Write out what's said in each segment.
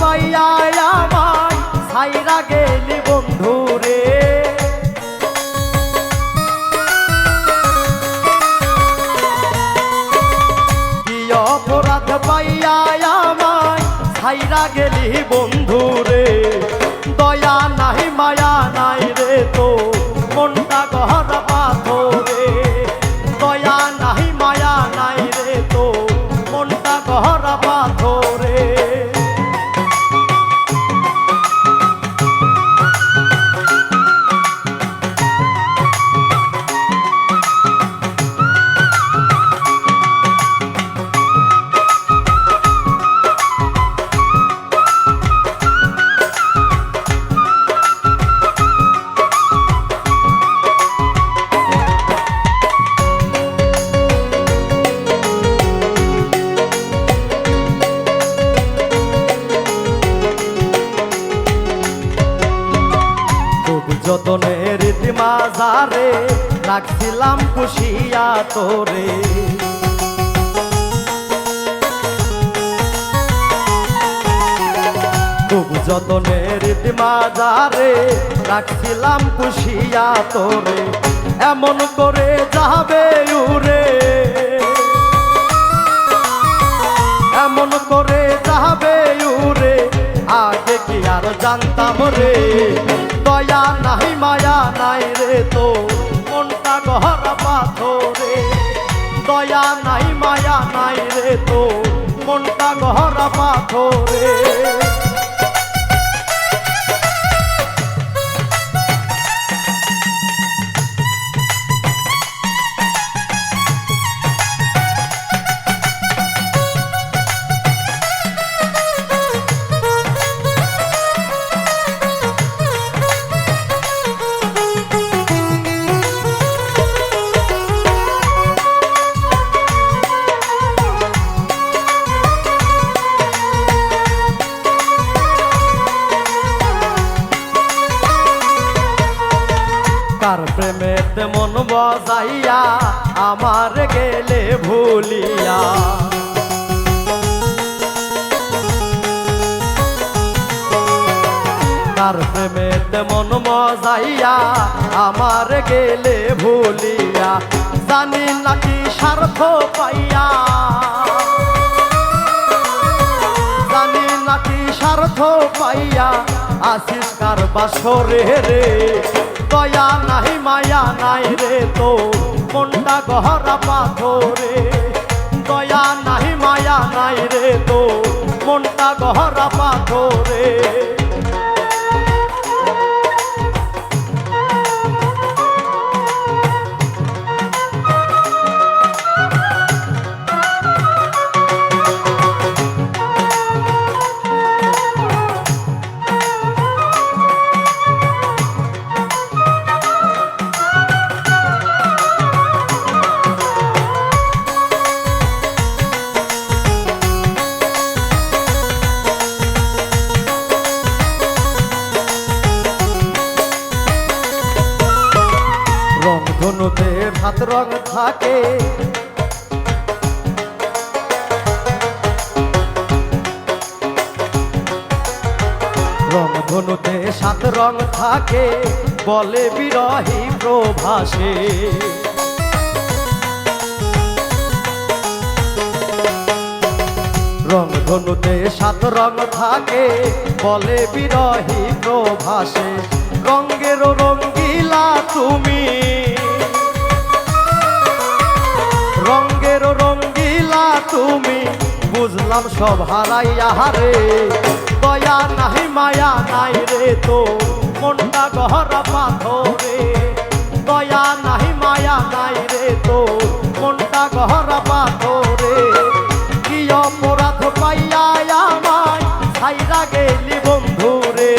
পাইয়া আমায় সাইরা গেলি বন্ধু রে। অপরাধ পাইয়া আমায় সাইরা গেলি বন্ধু যতনে রীতি মাজারে রাখছিলাম খুশিয়া তোরে। খুব যতনে মাজারে রাখছিলাম খুশিয়া তোরে, এমন করে যাবে উরে এমন করে যাবে উরে আগে কি আর জানতাম রে? দয়া নাই, মায়া নাই রে তো। মনটা ঘর পাথরে। দয়া নাই, মায়া নাই রে তো। মনটা ঘর পাথরে। মন বজাইয়া, আমার গেলে ভুলিয়া। কার প্রেমেতে মন মজাইয়া আমার গেলে ভুলিয়া। জানি নাকি স্বার্থ পাইয়া। জানি নাকি স্বার্থ পাইয়া আসিস কার বাসরে রে? দয়া নাই মায়া নাই রে তো। মনটা গহরা পাথরে? দয়া নাই মায়া নাই রে তো। মনটা গহরা পাথরে? রং থাকে। রং সাত রং থাকে, বলে বিরহী প্রভাসে। রং ধনুতে সাত রং থাকে, বলে বিরহী প্রভাসে। রঙ্গের রঙ্গিলা তুমি। বুঝলাম সব হারাইয়া হারে দয়া নাই, মায়া নাই রে তো, মনটা গহরা পাথরে। দয়া নাই, মায়া নাই রে তো, মনটা গহরা পাথরে। কি অপরাধ পাইয়া আমায় ছাইরা গেলি বন্ধু রে।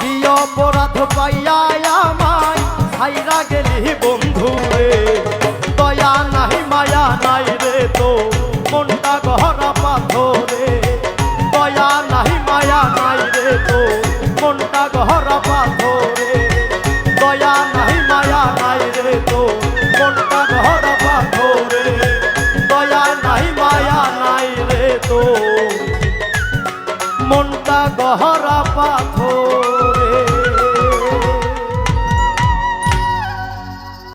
কি অপরাধ পাইয়া আমায় ছাইরা গেলি মনটা গহরা পাথর।